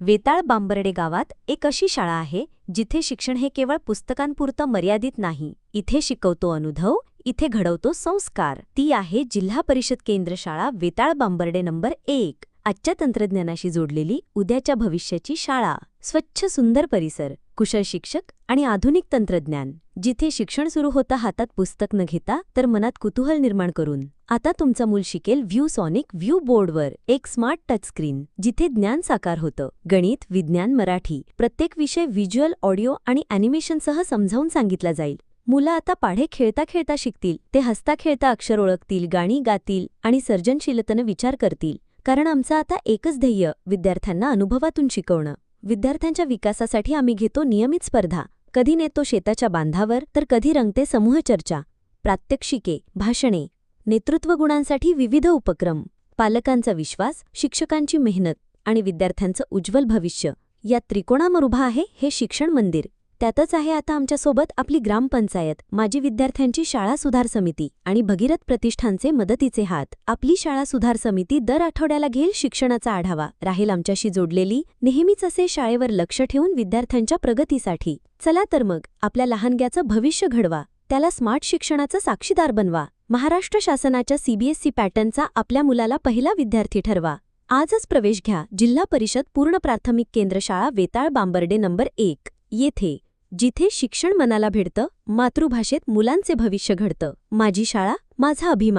वेताळ बांबर्डे गावात एक अशी शाळा आहे जिथे शिक्षण हे केवळ पुस्तकांपुरतं मर्यादित नाही. इथे शिकवतो अनुभव इथे घडवतो संस्कार. ती आहे जिल्हा परिषद केंद्र शाळा वेताळ बांबर्डे नंबर एक. आजच्या तंत्रज्ञानाशी जोडलेली उद्याच्या भविष्याची शाळा. स्वच्छ सुंदर परिसर कुशल शिक्षक आणि आधुनिक तंत्रज्ञान. जिथे शिक्षण सुरू होता हातात पुस्तक न घेता तर मनात कुतूहल निर्माण करून. आता तुमचा मूल शिकेल व्ह्यू सॉनिक व्ह्यू बोर्डवर एक स्मार्ट टचस्क्रीन जिथे ज्ञान साकार होतं. गणित विज्ञान मराठी प्रत्येक विषय व्हिज्युअल ऑडिओ आणि अॅनिमेशनसह समजावून सांगितला जाईल. मुलं आता पाढे खेळता खेळता शिकतील ते हसता खेळता अक्षर ओळखतील गाणी गातील आणि सर्जनशीलतेनं विचार करतील. कारण आमचं आता एकच ध्येय विद्यार्थ्यांना अनुभवातून शिकवणं. विद्यार्थ्यांच्या विकासासाठी आम्ही घेतो नियमित स्पर्धा. कधी नेतो शेताच्या बांधावर तर कधी रंगते समूह चर्चा. प्रात्यक्षिके भाषणे. नेतृत्व गुणांसाठी विविध उपक्रम. पालकांचा विश्वास शिक्षकांची मेहनत आणि विद्यार्थ्यांचं उज्ज्वल भविष्य. या त्रिकोणामर उभा आहे हे शिक्षण मंदिर. त्यातच आहे आता आमच्यासोबत आपली ग्रामपंचायत माजी विद्यार्थ्यांची शाळा सुधार समिती आणि भगीरथ प्रतिष्ठानचे मदतीचे हात. आपली शाळा सुधार समिती दर आठवड्याला घेईल शिक्षणाचा आढावा. राहील आमच्याशी जोडलेली नेहमीच असे शाळेवर लक्ष ठेवून विद्यार्थ्यांच्या प्रगतीसाठी. चला तर मग आपल्या लहानग्याचं भविष्य घडवा. त्याला स्मार्ट शिक्षणाचं साक्षीदार बनवा. महाराष्ट्र शासनाच्या सीबीएसई पॅटर्नचा आपल्या मुलाला पहिला विद्यार्थी ठरवा. आजच प्रवेश घ्या. जिल्हा परिषद पूर्ण प्राथमिक केंद्र शाळा वेताळ बांबर्डे नंबर एक. येथे जिथे शिक्षण मनाला भिडतं मातृभाषेत मुलांचे भविष्य घडतं. माझी शाळा माझा अभिमान.